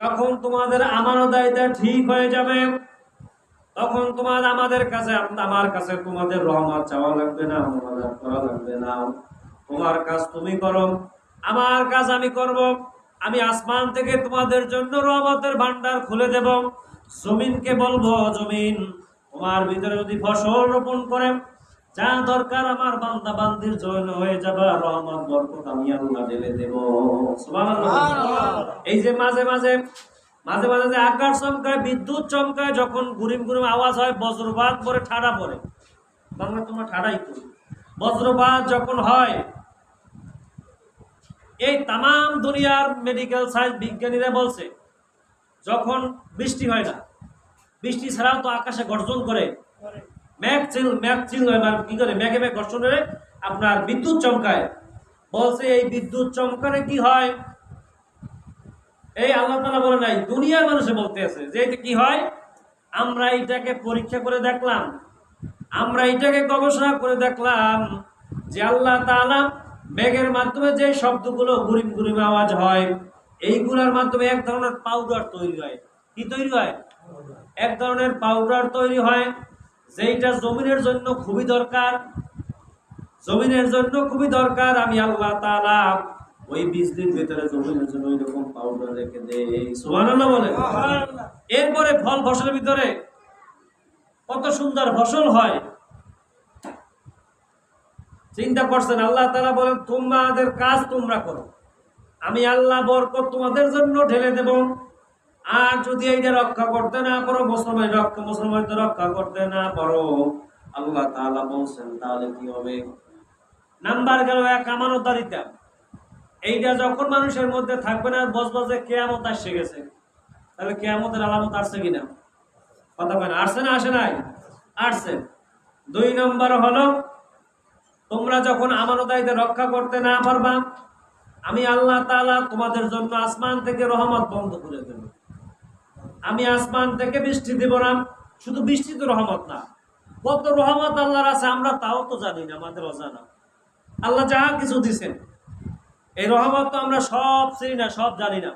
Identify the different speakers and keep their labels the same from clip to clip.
Speaker 1: তখন তোমাদের আমানদায়িতা ঠিক হয়ে যাবে, তখন তোমার আমাদের কাছে, আমার কাছে তোমাদের রহমত চাওয়া লাগবে না মোনাজাত করা লাগবে না। তোমার কাজ তুমি করো, আমার কাজ আমি করব, আমি আসমান থেকে তোমাদের জন্য রহমতের ভান্ডার খুলে দেব। জমিনকে বলব, জমিন, তোমার ভিতরে যদি ফসল রোপণ করে যা দরকার আমার বান্দা বান্দির জন্য হয়ে যাবে রহমত বরকত আমি আল্লাহ ঢেলে দেব। এই যে মাঝে মাঝে মাঝে মাঝে যে আকাশ চমকায় বিদ্যুৎ চমকায় যখন গুরিম গুরিম আওয়াজ হয় বজ্রপাত পরে ঠাডা পড়ে। বাংলা তোমরা ঠাডাই করি। বজ্রপাত যখন হয় এই তাম দুনিয়ার মেডিকেল সায়েন্স বিজ্ঞানীরা বলছে যখন বৃষ্টি হয় না বৃষ্টি ছাড়াও তো আকাশে গর্জন করে ম্যাগ চিল ম্যাগ চিল কি করে? ম্যাগ গর্জন করে আপনার বিদ্যুৎ চমকায়। বলছে, এই বিদ্যুৎ চমকানে কি হয়? এই আল্লাহ তালা বলে নাই, দুনিয়ার মানুষে বলতে আছে, যে এটা কি হয়? আমরা এটাকে পরীক্ষা করে দেখলাম, আমরা এটাকে গবেষণা করে দেখলাম যে আল্লাহ তাআলা মেঘের মাধ্যমে যে শব্দগুলো গুরিম গুরিম আওয়াজ হয়, এইগুলোর মাধ্যমে এক ধরনের পাউডার তৈরি হয়। কি তৈরি হয়? এক ধরনের পাউডার তৈরি হয়। যেইটা জমিনের জন্য খুবই দরকার জমিনের জন্য খুবই দরকার আমি আল্লাহ তালা ওই বিজলির ভিতরে জমিনের জন্য ওই রকম পাউডার রেখে দেই। সুবহানাল্লাহ বলে এরপরে ফল ফসলের ভিতরে কত সুন্দর ফসল হয়। চিন্তা করছেন আল্লাহ তাআলা বলেন তোমাদের কাজ তোমরা করো। আমি আল্লাহ বরকত তোমাদের জন্য ঢেলে দেব। আর যদি এইটা রক্ষা করতে না পারো, মুসলমান রক্ষা মুসলমানদের রক্ষা করতে না পারো। আল্লাহ তাআলা বলছেন, তাহলে কি হবে? নাম্বার গেল এক, আমানতদারিতা। এইটা যখন মানুষের মধ্যে থাকবে না বসবসে কেয়ামত আসছে গেছে। তাহলে কেয়ামতের আলামত আসছে কিনা? কথা কেন আসছে না, আসে নাই? আসছে। দুই নম্বর হলো, তোমরা যখন আমানতাইতে রক্ষা করতে না পারবা, আমি আল্লাহ তাআলা তোমাদের জন্য আসমান থেকে রহমত বন্ধ করে দেব। আমি আসমান থেকে বৃষ্টি দেব না, শুধু বৃষ্টি তো রহমত না। কত রহমত আল্লাহর আছে, আমরা তাও তো জানি না, আমাদের অজানা। আল্লাহ যাহা কিছু দিছেন, এই রহমত তো আমরা সব চিনি না, সব জানি না।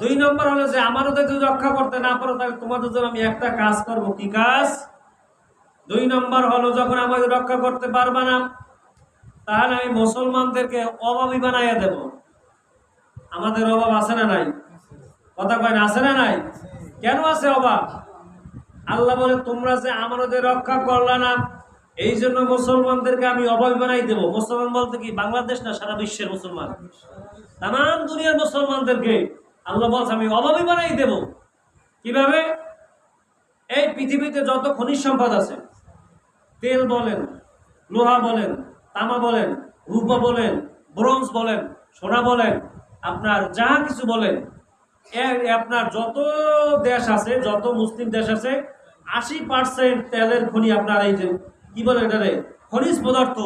Speaker 1: দুই নম্বর হলো যে আমারও যদি রক্ষা করতে না পারো, তাহলে তোমাদের জন্য আমি একটা কাজ করব, কি কাজ? দুই নম্বর হলো যখন আমাদের রক্ষা করতে পারবা না, তাহলে আমি মুসলমানদেরকে অভাবী বানাইয়া দেব। আমাদের অভাব আছে না নাই? কথা কয় না, আছে না নাই? কেন আছে অভাব আল্লাহ বলে, তোমরা যে আমাদের রক্ষা করলা না এই জন্য মুসলমানদেরকে আমি অভাবী বানাই দেবো। মুসলমান বলতে কি, বাংলাদেশ না, সারা বিশ্বের মুসলমান। তাম দুনিয়ার মুসলমানদেরকে আল্লাহ বলছে, আমি অভাবী বানাই দেব। কীভাবে? এই পৃথিবীতে যত খনিজ সম্পদ আছে, তেল বলেন, লোহা বলেন, তামা বলেন, রূপা বলেন, ব্রোঞ্জ বলেন, সোনা বলেন, আপনার যা কিছু বলেন আপনার যত দেশ আছে যত মুসলিম দেশ আছে আশি পার্সেন্ট তেলের খনি আপনার এই যে কি বলে এটারে? খনিজ পদার্থ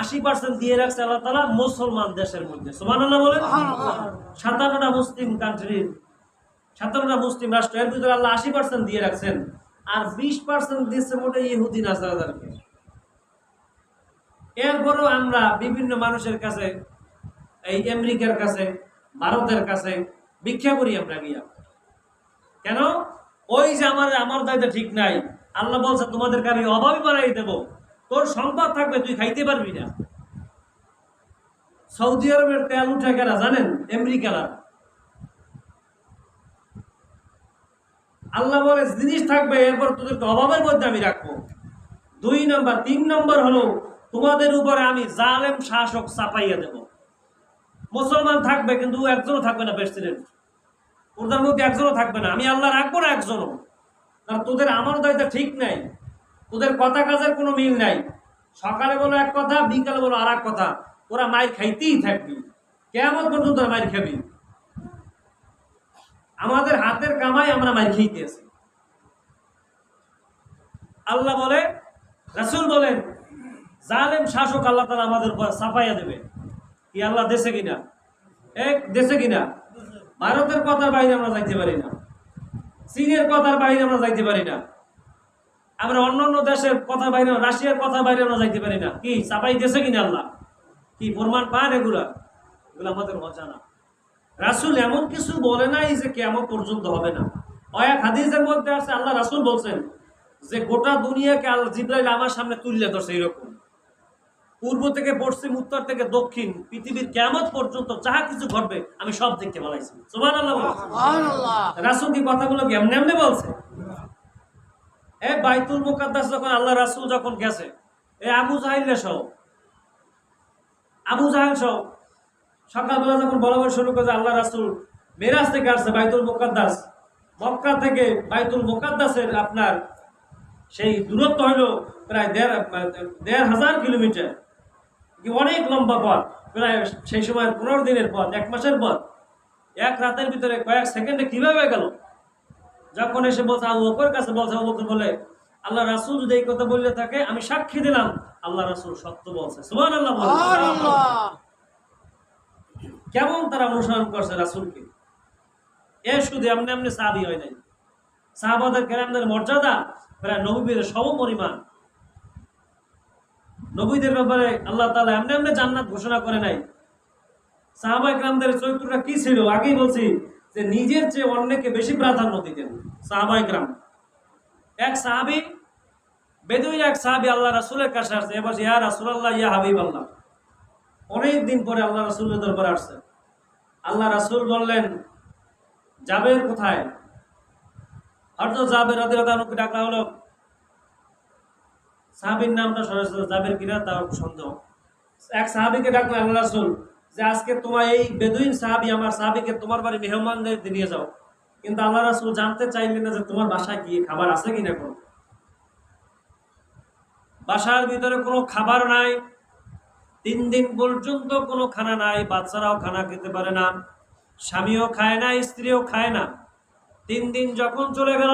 Speaker 1: আশি পার্সেন্ট দিয়ে রাখছে আল্লাহ তালা মুসলমান দেশের মধ্যে। সোমান আল্লাহ বলেন সাতান্নটা মুসলিম কান্ট্রির সাতান্নটা মুসলিম রাষ্ট্র এর ভিতরে আল্লাহ আশি পার্সেন্ট দিয়ে রাখছেন আর বিশ পার্সেন্ট দিচ্ছে মোটে ইহুদিন আসাদারকে এরপরও আমরা বিভিন্ন মানুষের কাছে এই আমেরিকার কাছে ভারতের কাছে ভিক্ষা করি আমরা গিয়া। কেন? ওই যে আমার আমার দায়িত্ব ঠিক নাই। আল্লাহ বলছে, তোমাদেরকে আমি অভাবী বানাই দেব। তোর সম্পদ থাকবে, তুই খাইতে পারবি না। সৌদি আরবের তেল উঠে কেনা জানেন? আমেরিকারা আল্লাহ বলে, জিনিস থাকবে, এরপর তোদেরকে অভাবের মধ্যে আমি রাখব। দুই নম্বর, তিন নম্বর হলো, তোমাদের উপরে আমি জালেম শাসক চাপাইয়া দেব। মুসলমান থাকবে, কিন্তু একজনও থাকবে না, প্রেসিডেন্ট। ওদের মধ্যে একজনও থাকবে না। আমি আল্লাহ রাখব না একজনও। কারণ তোদের আমার দায়িত্ব ঠিক নাই। তোদের কথা কাজের কোনো মিল নাই। সকালে বলো এক কথা, বিকালে বলো আর কথা। ওরা মায়ের খাইতেই থাকবি। কেমন পর্যন্ত মায়ের খাবি। আমাদের হাতের কামাই আমরা মায়ের খেয়েতে আছি। আল্লাহ বলে, রাসূল বলেন, জালেম শাসক আল্লাহ তালা আমাদের উপর চাপাইয়া দেবে। কি আল্লাহ দেশে কিনা? এক দেশে কিনা? ভারতের কথার বাইরে আমরা যাইতে পারি না। চীনের কথার বাইরে আমরা যাইতে পারি না। আমরা অন্য অন্য দেশের কথা বাইরে, রাশিয়ার কথা বাইরে আমরা যাইতে পারি না। কি চাপাই দেশে কিনা আল্লাহ? কি, প্রমাণ পান এগুলা? এগুলো আমাদের অজানা রাসুল এমন কিছু বলে নাই যে কেমন পর্যন্ত হবে না। অয়াক হাদিসের মধ্যে আছে, আল্লাহ রাসুল বলছেন যে গোটা দুনিয়াকে আল জিব্রাইল আমার সামনে তুললে ধরছে এরকম। পূর্ব থেকে পশ্চিম উত্তর থেকে দক্ষিণ পৃথিবীর কেমত পর্যন্ত যাহা কিছু ঘটবে আমি সব দেখতে বলাইছি। বলো।
Speaker 2: সুবহানাল্লাহ।
Speaker 1: কি কথাগুলো এমনি এমনি বলছে? এ বাইতুল মুকাদ্দাস যখন আল্লাহ রাসূল যখন গেছে এ আবু জাহিল সহ আবু জাহেল সহ সকালবেলা যখন বলা বলা শুরু করেছে আল্লাহ রাসুল মেরাজ থেকে আসছে বাইতুল মুকাদ্দাস মক্কা থেকে বাইতুল মুকাদ্দাসের আপনার সেই দূরত্ব হলো প্রায় দেড় দেড় হাজার কিলোমিটার। অনেক লম্বা পথ। প্রায় সেই সময় পনেরো দিনের পথ এক মাসের পথ। এক রাতের ভিতরে কয়েক সেকেন্ডে কীভাবে গেল? যখন এসে বলছে আবু বকর কাছে বলছে আবু বকর বলে আল্লাহ রাসূল যদি এই কথা বললে থাকে আমি সাক্ষী দিলাম। আল্লাহ রাসুল সত্য বলছে। সুমান
Speaker 2: আল্লাহ
Speaker 1: কেমন তারা অনুসরণ করছে রাসূলকে? এ শুধু এমনি এমনি সাহাবি হয় নাই। সাহাবাদের কেরামদের মর্যাদা প্রায় নবীদের সম পরিমাণ নবীদের ব্যাপারে আল্লাহ তালা এমনি এমনি জান্নাত ঘোষণা করে নাই। সাহাবা একরামদের চরিত্রটা কি ছিল? আগেই বলছি যে নিজের চেয়ে অন্যকে বেশি প্রাধান্য দিতেন সাহাবা একরাম এক সাহাবি, বেদুইন এক সাহাবি আল্লাহ রাসূলের কাছে আসছে, এবার ইয়া রাসুল আল্লাহ ইয়া হাবিব আল্লাহ অনেক দিন পরে আল্লাহ রাসূলের দরবারে আসছে। আল্লাহ রাসূল বললেন, জাবের কোথায়? হয়তো জাবের রাদিয়াল্লাহু ডাকা হলো সাহাবীর নামটা সরাসরি জাবের কিনা তার সন্দেহ। এক সাহাবীকে ডাকলেন আল্লাহ রাসূল, যে আজকে তোমার এই বেদুইন সাহাবী আমার সাহাবীকে তোমার বাড়ি মেহমানদের নিয়ে যাও। কিন্তু আল্লাহ রাসূল জানতে চাইলেন না যে তোমার বাসায় কি খাবার আছে কিনা কোনো। বাসার ভিতরে কোনো খাবার নাই, তিন দিন পর্যন্ত কোনো খানা নাই, বাচ্চারাও খানা খেতে পারে না, স্বামীও খায় না, স্ত্রীও খায় না। তিন দিন যখন চলে গেল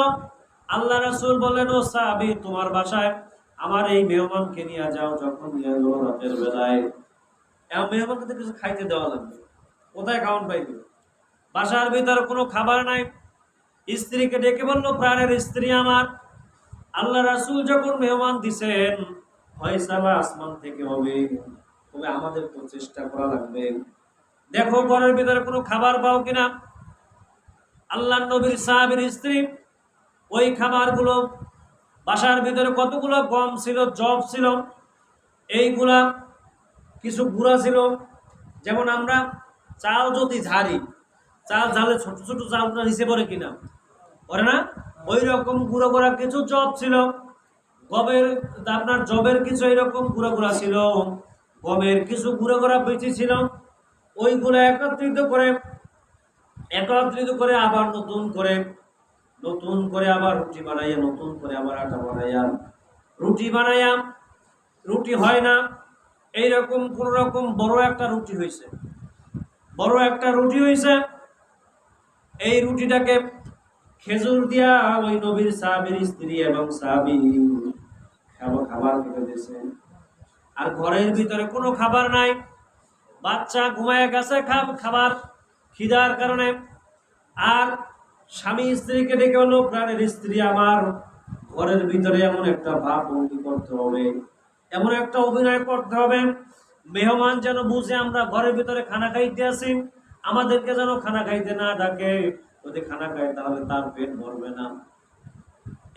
Speaker 1: আল্লাহ রাসুল বললেন, ও সাহাবি, তোমার বাসায় আমার এই মেহমানকে নিয়ে যাও যখন রাতের বেলায়। এমন মেহমানকে তো কিছু খাইতে দেওয়া লাগবে। কোথায় খাওয়ান পাইবে? বাসার ভিতরে কোনো খাবার নাই। স্ত্রীকে ডেকে বলল, প্রাণের স্ত্রী আমার। আল্লাহ রাসুল যখন মেহমান দিছেন, ফয়সালা আসমান থেকে হবে। তবে আমাদের তো চেষ্টা করা লাগবে। দেখো, ঘরের ভিতরে কোনো খাবার পাও কিনা? আল্লাহ নবীর সাহাবের স্ত্রী, ওই খাবারগুলো বাসার ভিতরে কতগুলো গম ছিল জব ছিল, এইগুলা কিছু গুঁড়া ছিল। যেমন আমরা চাল যদি ঝাড়ি, চাল ঝালে ছোট ছোট চালটা নিচে পড়ে কিনা? পড়ে না? ওই রকম গুঁড়ো গুঁড়া কিছু জব ছিল। গমের, আপনার জবের কিছু এরকম গুঁড়ো গুঁড়া ছিল। গমের কিছু গুঁড়ো গুঁড়া বেঁচে ছিল। ওইগুলো একত্রিত করে একত্রিত করে আবার নতুন করে নতুন করে আবার রুটি বানাইয়া, নতুন করে আবার আটা বানাইয়া রুটি বানাইয়া রুটি হয় না। এইরকম কোন রকম বড় একটা রুটি হয়েছে বড় একটা রুটি হয়েছে এই রুটিটাকে খেজুর দিয়া ওই নবীর সাহাবীর স্ত্রী এবং সাহাবী খাবার খেতে দিয়েছে। আর ঘরের ভিতরে কোনো খাবার নাই। বাচ্চা ঘুমায় গেছে, খাব- খাবার খিদার কারণে। আর স্বামী স্ত্রীকে ডেকে হলো প্রাণের স্ত্রী আমার, ঘরের ভিতরে এমন একটা ভাব ভঙ্গি করতে হবে, এমন একটা অভিনয় করতে হবে। মেহমান যেন বুঝে আমরা ঘরের ভিতরে খানা খাইতে আসি, আমাদেরকে যেন খানা খাইতে না ডাকে। যদি খানা খায় তাহলে তার পেট ভরবে না।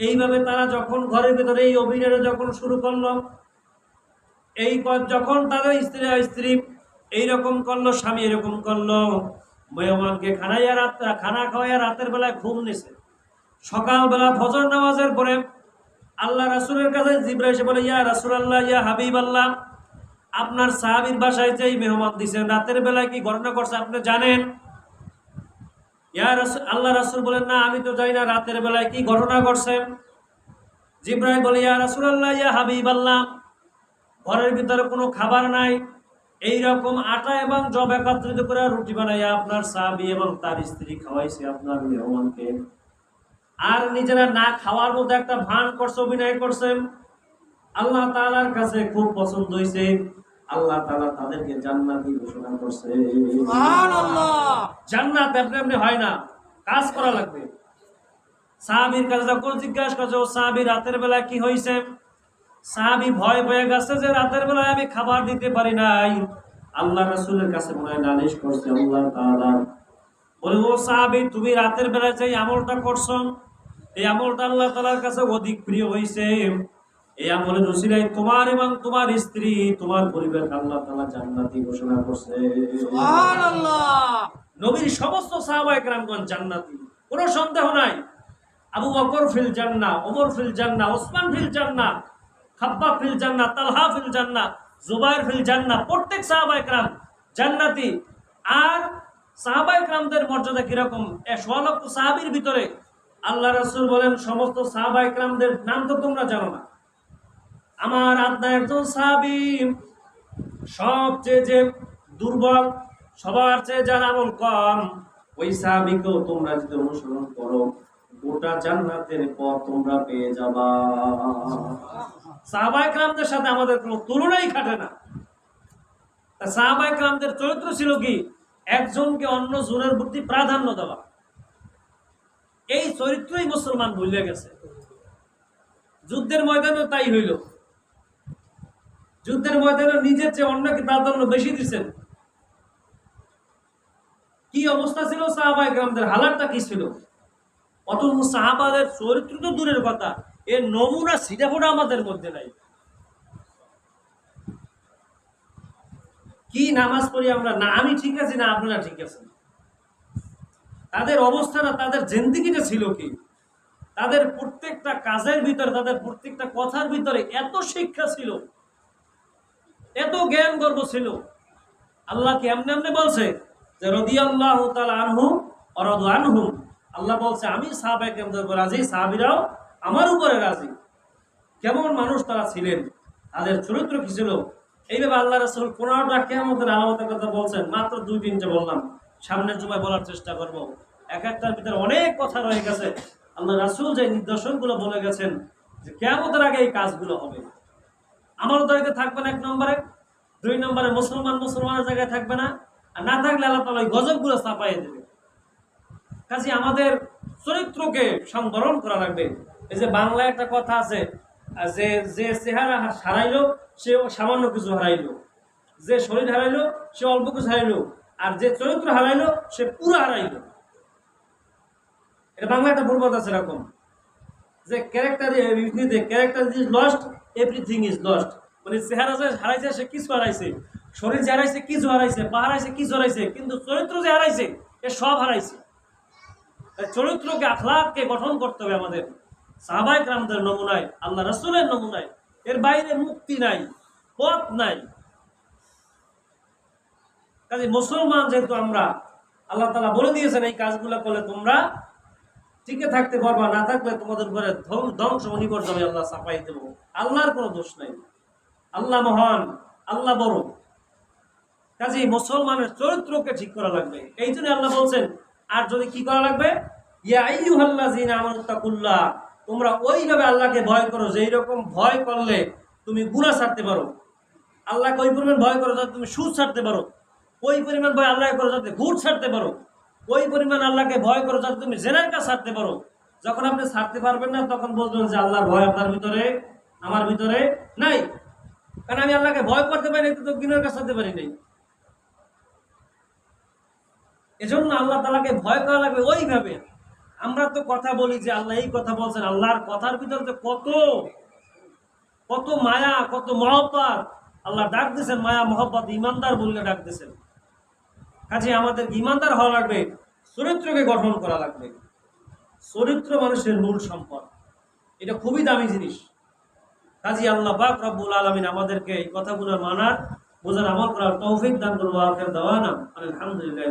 Speaker 1: এইভাবে তারা যখন ঘরের ভিতরে এই অভিনয় যখন শুরু করল, এই যখন তাদের স্ত্রী স্ত্রী এইরকম করল, স্বামী এরকম করল মেহমানকে খানাইয়া রাত খানা খাওয়াইয়া রাতের বেলায় ঘুম নিছে। সকালবেলা ফজর নামাজের পরে আল্লাহ রাসূলের কাছে জিব্রাইল এসে বলে, ইয়া রাসুল আল্লাহ ইয়া হাবিব আল্লাহ আপনার সাহাবীর বাসায় যে মেহমান দিছেন রাতের বেলায় কি ঘটনা করছে আপনি জানেন? ইয়া রাসুল আল্লাহ রাসূল বলেন, না, আমি তো জানি না রাতের বেলায় কি ঘটনা ঘটছে। জিব্রাইল বলে, ইয়া রাসুল আল্লাহ ইয়া হাবিব আল্লাহ ঘরের ভিতরে কোনো খাবার নাই এই রকম আটা এবং জব একত্রিত করে রুটি বানাইয়া আপনার সাহাবি এবং তার স্ত্রী খাওয়াইছে আপনার মেহমানকে। আর নিজেরা না খাওয়ার মতো একটা ভান করছে অভিনয় করছেন আল্লাহ তালার কাছে খুব পছন্দ হয়েছে আল্লাহ তালা তাদেরকে জান্নাতি ঘোষণা করছে। জান্নাত এমনি এমনি হয় না কাজ করা লাগবে। সাহাবির কাছে যখন জিজ্ঞাসা করছে ও সাহাবি রাতের বেলা কি হয়েছে সাহাবি ভয় পেয়ে গেছে যে রাতের বেলায় আমি খাবার দিতে পারি নাই। আল্লাহ রাসূলের কাছে মনে হয় নালিশ করছে আল্লাহ তাআলা। বলে ও সাহাবি তুমি রাতের বেলায় যে আমলটা করছ এই আমলটা আল্লাহ তালার কাছে অধিক প্রিয় হয়েছে এই আমলের রসিলাই তোমার এবং তোমার স্ত্রী তোমার পরিবার আল্লাহ তালা জান্নাতি ঘোষণা করছে। নবীর সমস্ত সাহাবা একরামগণ জান্নাতি কোনো সন্দেহ নাই। আবু বকর ফিল জান্না ওমর ফিল জান্না ওসমান ফিল জান্না খাব্বা ফিল জান্না তালহা ফিল জান্না জুবাইর ফিল জান্না প্রত্যেক সাহাবা একরাম জান্নাতি। আর সাহাবা একরামদের মর্যাদা কীরকম? এ সোয়ালক্ষ সাহাবির ভিতরে আল্লাহ রাসূল বলেন, সমস্ত সাহাবা একরামদের নাম তো তোমরা জানো না। আমার আত্মা একজন সাহাবি, সবচেয়ে যে দুর্বল, সবার চেয়ে যার আমল কম, ওই সাহাবিকেও তোমরা যদি অনুসরণ করো, গোটা জান্নাতের পথ তোমরা পেয়ে যাবা। সাথে আমাদের কোনো তুলনাই খাটে না। তা চরিত্র ছিল কি? একজনকে অন্য প্রতি প্রাধান্য দেওয়া। এই চরিত্রই মুসলমান ভুলে গেছে। যুদ্ধের ময়দানেও তাই হইল। যুদ্ধের ময়দানে নিজের চেয়ে অন্যকে প্রাধান্য বেশি দিচ্ছেন কি অবস্থা ছিল সাহাবাই গ্রামদের হালাতটা কি ছিল? অথচ সাহাবাদের চরিত্র তো দূরের কথা। এর নমুনা সিটা ফোটা আমাদের মধ্যে নাই। কি নামাজ পড়ি আমরা? না, আমি ঠিক আছি, না আপনারা ঠিক আছেন? তাদের অবস্থাটা, তাদের জেন্দিগিটা ছিল কি? তাদের প্রত্যেকটা কাজের ভিতরে, তাদের প্রত্যেকটা কথার ভিতরে এত শিক্ষা ছিল, এত জ্ঞান গর্ব ছিল। আল্লাহ কি এমনি এমনি বলছে যে রদি আল্লাহ আনহু অরদ আনহু আল্লাহ বলছে, আমি কেমন রাজি, সাহাবিরাও আমার উপরে রাজি। কেমন মানুষ তারা ছিলেন, তাদের চরিত্র কি ছিল? এইভাবে আল্লাহ রাসুল পনেরোটা কেমতের আলামতের কথা বলছেন? মাত্র দুই তিনটে বললাম। সামনের জুমায় বলার চেষ্টা করব। এক একটার ভিতরে অনেক কথা রয়ে গেছে। আল্লাহ রাসুল যে নিদর্শনগুলো বলে গেছেন যে কেমতের আগে এই কাজগুলো হবে। আমার থাকবে না এক নম্বরে, দুই নম্বরে মুসলমান মুসলমানের জায়গায় থাকবে না। আর না থাকলে আল্লাহ তালা ওই গজবগুলো চাপাইয়ে দেবে। কাজে আমাদের চরিত্রকে সংবরণ করা লাগবে। এই যে বাংলায় একটা কথা আছে যে যে চেহারা হারাইলো, সে সামান্য কিছু হারাইলো। যে শরীর হারাইলো, সে অল্প কিছু হারাইলো। আর যে চরিত্র হারাইলো, সে পুরো হারাইলো। এটা বাংলা একটা প্রবাদ আছে এরকম। যে character character is lost everything is lost মানে চেহারা যে হারাইছে, সে কিছু হারাইছে। শরীর যে হারাইছে, কিছু হারাইছে। পা হারাইছে, কিছু হারাইছে। কিন্তু চরিত্র যে হারাইছে এ সব হারাইছে। চরিত্রকে, আখলাককে গঠন করতে হবে আমাদের। নমুনায়, আল্লাহ রসুলের নমুনায়, এর বাইরে মুক্তি নাই, পথ নাই। কাজে মুসলমান যেহেতু আমরা, আল্লাহ তালা বলে দিয়েছেন এই কাজগুলো করলে তোমরা টিকে থাকতে পারবা, না থাকলে তোমাদের ধ্বং- ধ্বংস আল্লাহ দেব। আল্লাহর কোনো দোষ নাই। আল্লাহ মহান, আল্লাহ বড়। কাজে মুসলমানের চরিত্রকে ঠিক করা লাগবে। এই জন্য আল্লাহ বলছেন, আর যদি কি করা লাগবে? ইয়া আইয়ুহাল্লাযীনা আমানুত্তাকুল্লাহ তোমরা ওইভাবে আল্লাহকে ভয় করো যেই রকম ভয় করলে তুমি গুনাহ ছাড়তে পারো। আল্লাহকে ওই পরিমাণ ভয় করো যাতে তুমি সুদ ছাড়তে পারো। ওই পরিমাণ ভয় আল্লাহকে করো যাতে ঘুর ছাড়তে পারো। ওই পরিমাণ আল্লাহকে ভয় করো যাতে তুমি জেনার কাজ ছাড়তে পারো। যখন আপনি ছাড়তে পারবেন না, তখন বলবেন যে আল্লাহর ভয় আপনার ভিতরে, আমার ভিতরে নাই। কারণ আমি আল্লাহকে ভয় করতে পারি কিন্তু গিনার কাজ ছাড়তে পারি নাই। এজন্য আল্লাহ তালাকে ভয় করা লাগবে ওইভাবে। আমরা তো কথা বলি যে আল্লাহ এই কথা বলছেন, আল্লাহর কথার ভিতরে তো কত কত মায়া, কত মহব্বত। আল্লাহ ডাক দিয়েছেন, মায়া, মহব্বত, ইমানদার বললে ডাক দিয়েছেন। কাজে আমাদের ইমানদার হওয়া লাগবে, চরিত্রকে গঠন করা লাগবে। চরিত্র মানুষের মূল সম্পদ। এটা খুবই দামি জিনিস। কাজী আল্লাহ পাক রব্বুল আলমিন আমাদেরকে এই কথাগুলো মানার, বোঝার আমল করার তৌফিক দান করব আলহামদুলিল্লাহ।